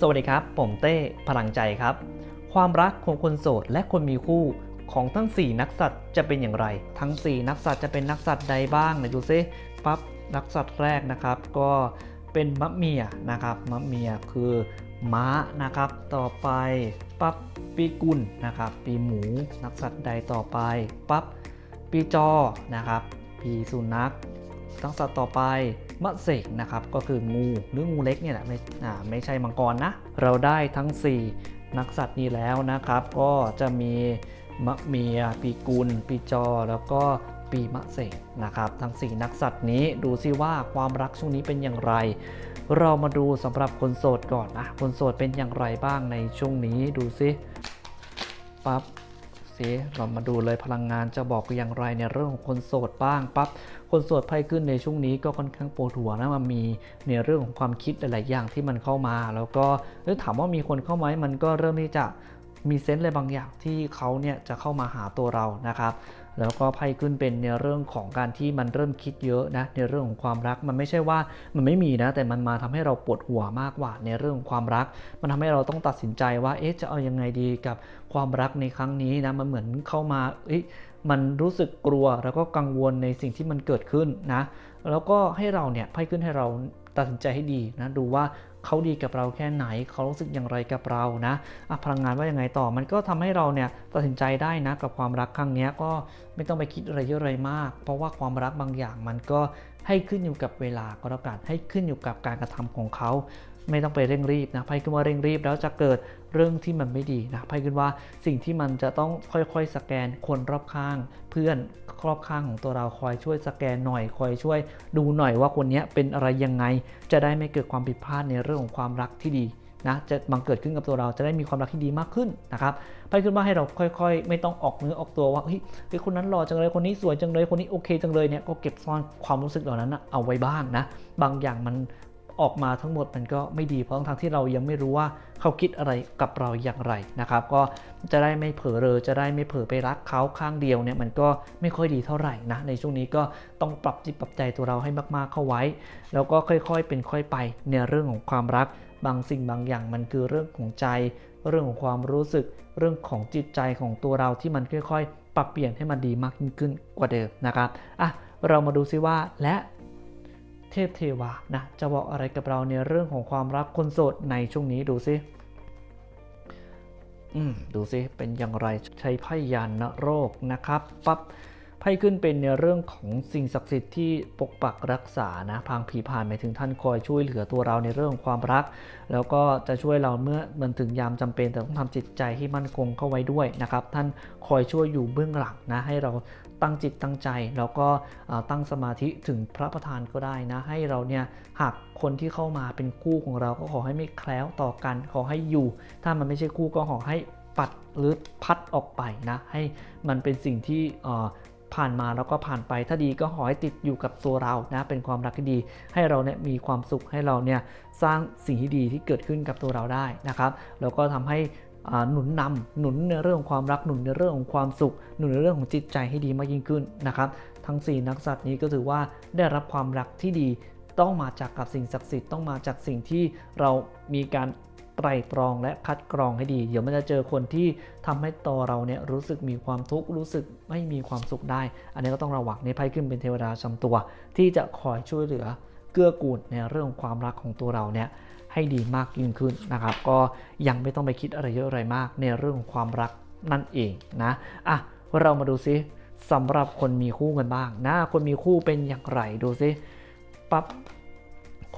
สวัสดีครับ ผมเต้ พลังใจครับ ความรักของคนโสดและคนมีคู่ของทั้ง 4 นักสัตว์จะเป็นอย่างไร ทั้ง 4 นักสัตว์จะเป็นนักสัตว์ใดบ้างไหนดูซิปั๊บนักสัตว์แรกนะครับ ก็เป็นมะเมียนะครับมะเมียคือม้านะครับ ต่อไปปั๊บปีกุลนะครับ ปีหมู นักสัตว์ใดต่อไปปั๊บปีจอนะครับ ปีสุนัขนักสัตว์ต่อไป มะเสกนะครับก็คืองูหรืองูเล็กเนี่ยแหละไม่ไม่ใช่มังกรนะ เราได้ทั้ง 4 นักสัตว์นี้แล้วนะครับ ก็จะมีมะเมียปีกุล ปีจอ แล้วก็ปีมะเสกนะครับ ทั้ง 4 นักสัตว์นี้ดูซิว่าความรักช่วงนี้เป็นอย่างไร เรามาดูสำหรับคนโสดก่อนนะคนโสดเป็นอย่างไรบ้างในช่วงนี้ดูซิปั๊บ สิเรามาดูเลยพลังงานจะบอกอย่างไรในเรื่องของคนโสดบ้างปั๊บคนโสดไพ่ขึ้นในช่วงนี้ก็ค่อนข้างปวดหัวนะมันมีในเรื่องของความคิดหลาย ๆ อย่างที่มันเข้ามา แล้วก็เอ้ยถามว่ามีคนเข้าไหมมันก็เริ่มที่จะมีเซนส์อะไรบางอย่างที่เขาเนี่ยจะเข้ามาหาตัวเรานะครับ แล้วก็ไพ่ขึ้นเป็นในเรื่องของการที่มันเริ่มคิดเยอะนะในเรื่องของความรักมันไม่ใช่ว่ามันไม่มีนะ แต่มันมาทำให้เราปวดหัวมากกว่าในเรื่องของความรัก มันทำให้เราต้องตัดสินใจว่าเอ๊ะจะเอายังไงดีกับความรักในครั้งนี้นะมันเหมือนเข้ามาเอ๊ะมันรู้สึกกลัวแล้วก็กังวลในสิ่งที่มันเกิดขึ้นนะแล้วก็ให้เราเนี่ยไพ่ขึ้นให้เราตัดสินใจให้ดีนะดูว่า เขาดีกับเราแค่ไหน เขารู้สึกอย่างไรกับเรานะะพลังงานว่ายังไงต่อมันก็ทำให้เราเนี่ยตัดสินใจได้นะกับความรักครั้งนี้ก็ไม่ต้องไปคิดอะไรเยอะอะไรมาก เพราะว่าความรักบางอย่างมันก็ ให้ขึ้นอยู่กับเวลาก็แล้วกันให้ขึ้นอยู่กับการกระทำของเขา ไม่ต้องไปเร่งรีบนะไพ่ขึ้นว่าเร่งรีบแล้วจะเกิดเรื่องที่มันไม่ดีนะไพ่ขึ้นว่าสิ่งที่มันจะต้องค่อยๆ สแกนคนรอบข้าง เพื่อนรอบข้างของตัวเราคอยช่วยสแกนหน่อยคอยช่วย ดูหน่อยว่าคนนี้เป็นอะไรยังไง จะได้ไม่เกิดความผิดพลาดในเรื่องของความรักที่ดี นะจะบังเกิดขึ้นกับตัวเราจะได้มีความรักที่ดีมากขึ้นนะครับไพ่ขึ้นว่าให้เราค่อย ๆ ไม่ต้องออกเนื้อออกตัวว่าเฮ้ยคนนั้นหล่อจังเลยคนนี้สวยจังเลยคนนี้โอเคจังเลยเนี่ยก็เก็บซ่อนความรู้สึกเหล่านั้นเอาไว้บ้างนะบางอย่างมัน ออกมาทั้งหมดมันก็ไม่ดีเพราะทั้งที่เรายังไม่รู้ว่าเขาคิดอะไรกับเราอย่างไรนะครับ ก็จะได้ไม่เผลอเลยจะได้ไม่เผลอไปรักเขาข้างเดียวเนี่ยมันก็ไม่ค่อยดีเท่าไหร่นะในช่วงนี้ก็ต้องปรับจิตปรับใจตัวเราให้มากๆเข้าไว้ แล้วก็ค่อยๆเป็นค่อยไปในเรื่องของความรักบางสิ่งบางอย่างมันคือเรื่องของใจ เรื่องของความรู้สึก เรื่องของจิตใจของตัวเราที่มันค่อยๆ ปรับเปลี่ยนให้มันดีมากยิ่งขึ้นกว่าเดิมนะครับอะเรามาดูซิว่าและ ทพเทวานะจะบอกอะไรกับเราในเรื่องของความรักคนโสดในช่วงนี้ดูซิอืมดูซิเป็นอย่างไรใช้ไพ่ยานโรคนะครับปั๊บไพ่ขึ้นเป็นในเรื่องของสิ่งศักดิ์สิทธิ์ที่ปกปักรักษานะพางผีผ่านหมายถึงท่านคอยช่วยเหลือตัวเราในเรื่องของความรัก แล้วก็จะช่วยเราเมื่อมันถึงยามจำเป็นแต่ต้องทำจิตใจให้มั่นคงเข้าไว้ด้วยนะครับ ท่านคอยช่วยอยู่เบื้องหลังนะให้เรา ตั้งจิตตั้งใจแล้วก็ตั้งสมาธิถึงพระประธานก็ได้นะ ให้เราเนี่ยหากคนที่เข้ามาเป็นคู่ของเราก็ขอให้ไม่แคล้วต่อกัน ขอให้อยู่ ถ้ามันไม่ใช่คู่ก็ขอให้ปัดหรือพัดออกไปนะ ให้มันเป็นสิ่งที่ผ่านมาแล้วก็ผ่านไป ถ้าดีก็ขอให้ติดอยู่กับตัวเรานะ เป็นความรักที่ดี ให้เราเนี่ยมีความสุขให้เราเนี่ยสร้างสิ่งที่ดีที่เกิดขึ้นกับตัวเราได้นะครับ แล้วก็ทำให้ หนุนนำหนุนในเรื่องของความรักหนุนในเรื่องของความสุข หนุนในเรื่องของจิตใจให้ดีมากยิ่งขึ้นนะครับทั้ง 4 นักสัตว์นี้ก็ถือว่าได้รับความรักที่ดีต้องมาจากกับสิ่งศักดิ์สิทธิ์ต้องมาจากสิ่งที่เรามีการไตร่ตรองและคัดกรองให้ดี เดี๋ยวมันจะเจอคนที่ทำให้ตัวเราเนี่ยรู้สึกมีความทุกข์รู้สึกไม่มีความสุขได้ อันนี้ก็ต้องระวังในไพ่ขึ้นเป็นเทวดาชำตัว ที่จะคอยช่วยเหลือเกื้อกูลในเรื่องของความรักของตัวเราเนี่ย ให้ดีมากยิ่งขึ้นนะครับ ก็ยังไม่ต้องไปคิดอะไรเยอะอะไรมาก ในเรื่องของความรักนั่นเองนะอะเรามาดูซิสำหรับคนมีคู่กันบ้างนะคนมีคู่เป็นอย่างไรดูซิปั๊บ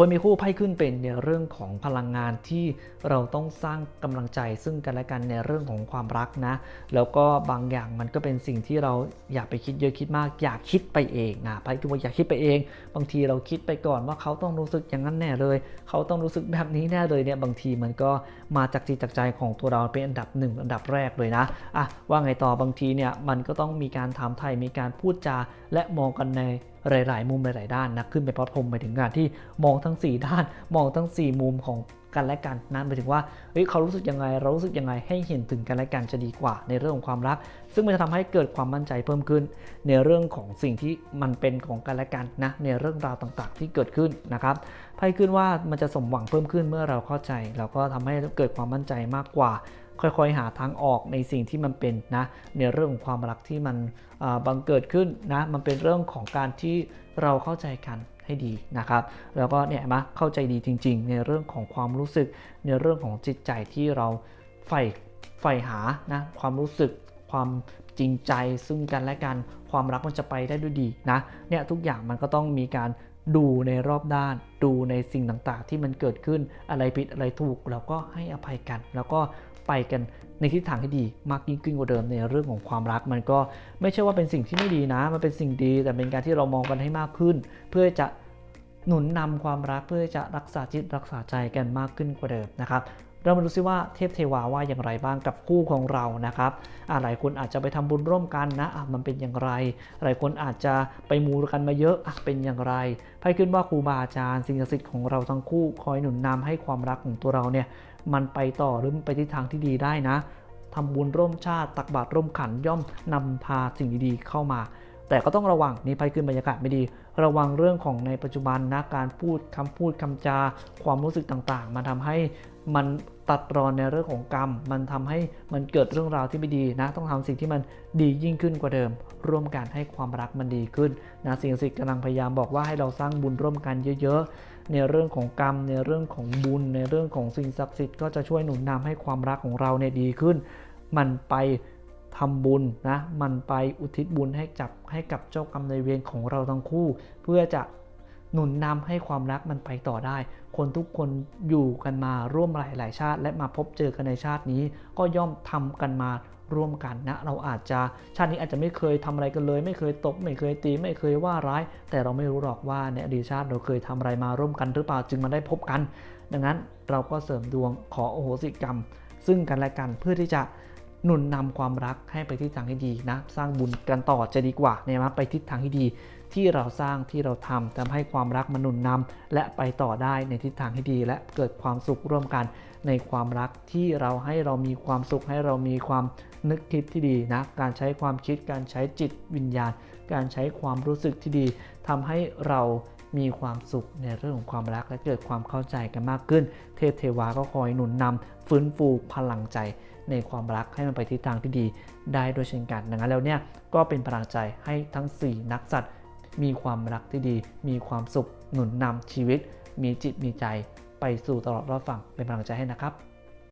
คนมีคู่ไพ่ขึ้นเป็นในเรื่องของพลังงานที่เราต้องสร้างกำลังใจซึ่งกันและกันในเรื่องของความรักนะ แล้วก็บางอย่างมันก็เป็นสิ่งที่เราอย่าไปคิดเยอะคิดมาก อย่าคิดไปเองนะไพ่คือว่าอย่าคิดไปเอง บางทีเราคิดไปก่อนว่าเขาต้องรู้สึกอย่างนั้นแน่เลย เขาต้องรู้สึกแบบนี้แน่เลยเนี่ยบางทีมันก็มาจากจิตจากใจของตัวเราเป็นอันดับหนึ่งอันดับแรกเลยนะอะว่าไงต่อบางทีเนี่ยมันก็ต้องมีการถามไทยมีการพูดจาและมองกันใน หลาย ๆ มุมหลาย ๆ ด้านนะขึ้นไปพระพรหมไปถึงการที่มองทั้ง 4 ด้าน มองทั้ง 4 มุมของกันและกันนะหมายถึงว่าเฮ้ยเขารู้สึกยังไง เรารู้สึกยังไงให้เห็นถึงกันและกันจะดีกว่า ในเรื่องของความรัก ซึ่งมันจะทำให้เกิดความมั่นใจเพิ่มขึ้น ในเรื่องของสิ่งที่มันเป็นของกันและกันนะในเรื่องราวต่างๆ ที่เกิดขึ้นนะครับไพ่ขึ้นว่ามันจะสมหวังเพิ่มขึ้นเมื่อเราเข้าใจแล้วก็ทำให้เกิดความมั่นใจมากกว่า ค่อยๆ หาทางออกในสิ่งที่มันเป็นนะในเรื่องของความรักที่มันบังเกิดขึ้นนะมันเป็นเรื่องของการที่เราเข้าใจกันให้ดีนะครับ แล้วก็เนี่ยมาเข้าใจดีจริง ๆ ในเรื่องของความรู้สึก ในเรื่องของจิตใจที่เราใฝ่ใฝ่หานะความรู้สึกความจริงใจซึ่งกันและกันความรักมันจะไปได้ด้วยดีนะเนี่ยทุกอย่างมันก็ต้องมีการดูในรอบด้าน ดูในสิ่งต่างๆ ที่มันเกิดขึ้นอะไรผิดอะไรถูก แล้วก็ให้อภัยกัน แล้วก็ ไปกันในทิศทางที่ดีมากยิ่งขึ้นกว่าเดิมในเรื่องของความรัก มันก็ไม่ใช่ว่าเป็นสิ่งที่ไม่ดีนะ มันเป็นสิ่งดี แต่เป็นการที่เรามองกันให้มากขึ้น เพื่อจะหนุนนำความรักเพื่อจะรักษาจิตรักษาใจกันมากขึ้นกว่าเดิมนะครับเรามาดูซิว่าเทพเทวาว่าอย่างไรบ้างกับคู่ของเรานะครับอ่าหลายคนอาจจะไปทำบุญร่วมกันนะะมันเป็นอย่างไร หลายคนอาจจะไปมูกันมาเยอะอะเป็นอย่างไรไพ่ขึ้นว่าครูบาอาจารย์สิ่งศักดิ์สิทธิ์ของเราทั้งคู่คอยหนุนนำให้ความรักของตัวเราเนี่ย มันไปต่อหรือมันไปทิศทางที่ดีได้นะทำบุญร่วมชาติตักบาตรร่วมขันย่อมนำพาสิ่งดีๆเข้ามา แต่ก็ต้องระวังนี่ไพ่ขึ้นบรรยากาศไม่ดี ระวังเรื่องของในปัจจุบันนะการพูดคำพูดคำจา ความรู้สึกต่างๆ มันทำให้มันตัดรอนในเรื่องของกรรม มันทำให้มันเกิดเรื่องราวที่ไม่ดีนะ ต้องทำสิ่งที่มันดียิ่งขึ้นกว่าเดิม ร่วมกันให้ความรักมันดีขึ้นนะสิ่งศักดิ์สิทธิ์กำลังพยายามบอกว่าให้เราสร้างบุญร่วมกันเยอะๆ ในเรื่องของกรรม ในเรื่องของบุญ ในเรื่องของสิ่งศักดิ์สิทธิ์ก็จะช่วยหนุนนำให้ความรักของเราเนี่ยดีขึ้น มันไปทำบุญนะ มันไปอุทิศบุญให้จับให้กับเจ้ากรรมในายเวรของเราทั้งคู่ เพื่อจะหนุนนำให้ความรักมันไปต่อได้ คนทุกคนอยู่กันมาร่วมหลายหลายชาติ และมาพบเจอกันในชาตินี้ ก็ย่อมทำกันมา ร่วมกันนะ เราอาจจะชาตินี้อาจจะไม่เคยทำอะไรกันเลย ไม่เคยตบไม่เคยตีไม่เคยว่าร้าย แต่เราไม่รู้หรอกว่าในอดีตชาติเราเคยทำอะไรมาร่วมกันหรือเปล่าจึงมาได้พบกัน ดังนั้นเราก็เสริมดวงขอโอโหสิกรรม ซึ่งกันและกันเพื่อที่จะ หนุนนำความรักให้ไปทิศทางที่ดีนะ สร้างบุญกันต่อจะดีกว่าเนี่ยนะไปทิศทางที่ดีที่เราสร้างที่เราทำทำให้ความรักมันหนุนนำและไปต่อได้ในทิศทางที่ดี และเกิดความสุขร่วมกันในความรักที่เราให้เรามีความสุขให้เรามีความนึกคิดที่ดีนะการใช้ความคิดการใช้จิตวิญญาณ การใช้ความรู้สึกที่ดีทำให้เรามีความสุขในเรื่องของความรักและเกิดความเข้าใจกันมากขึ้น เทพเทวาก็คอยหนุนนำฟื้นฟูพลังใจ ในความรักให้มันไปทิศทางที่ดีได้ด้วยเช่นกัน ดังนั้นแล้วเนี่ยก็เป็นพลังใจให้ทั้ง 4 นักสัตว์ มีความรักที่ดี มีความสุขหนุนนำชีวิต มีจิตมีใจ ไปสู่ตลอดรอดฝั่งเป็นพลังใจให้นะครับ